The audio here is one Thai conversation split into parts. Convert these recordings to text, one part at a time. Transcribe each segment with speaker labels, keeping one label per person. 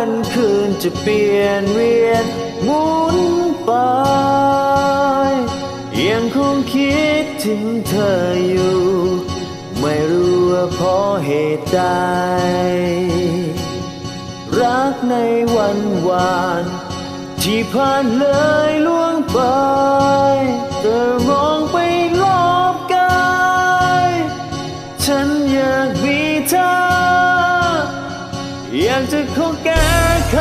Speaker 1: วันคืนจะเปลี่ยนเวียนหมุนไป ยังคงคิดถึงเธออยู่ ไม่รู้ว่าเพราะเหตุใดรักในวันวาน ที่ผ่านเลยล่วงไป อยากจะขอแก้ไข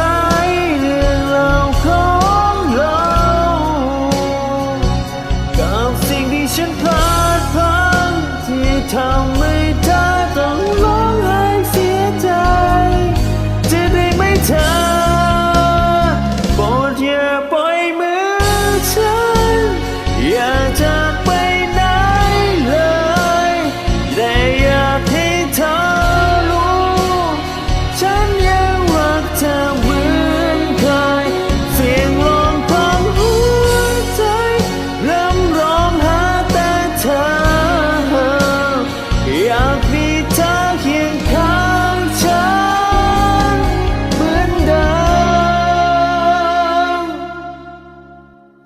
Speaker 1: เรื่องราวของเรากับสิ่งที่ฉันพลาดพลังที่ทำให้เธอต้องร้องไห้เสียใจ จะได้ไม่เธอ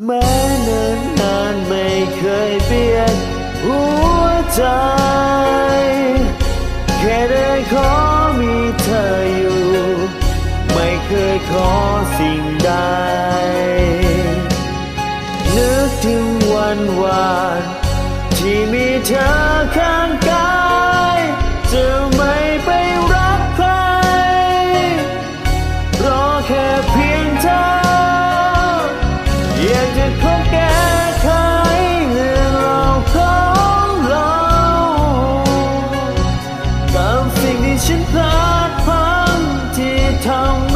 Speaker 1: แม้เนินนานไม่เคยเปลี่ยนหัวใจ แค่ได้ขอมีเธออยู่ ไม่เคยขอสิ่งใด นึกถึงวันวานที่มีเธอข้างกายจะไม่ไปรักใครรอแค่ ฉันพลาดพังที่ทำ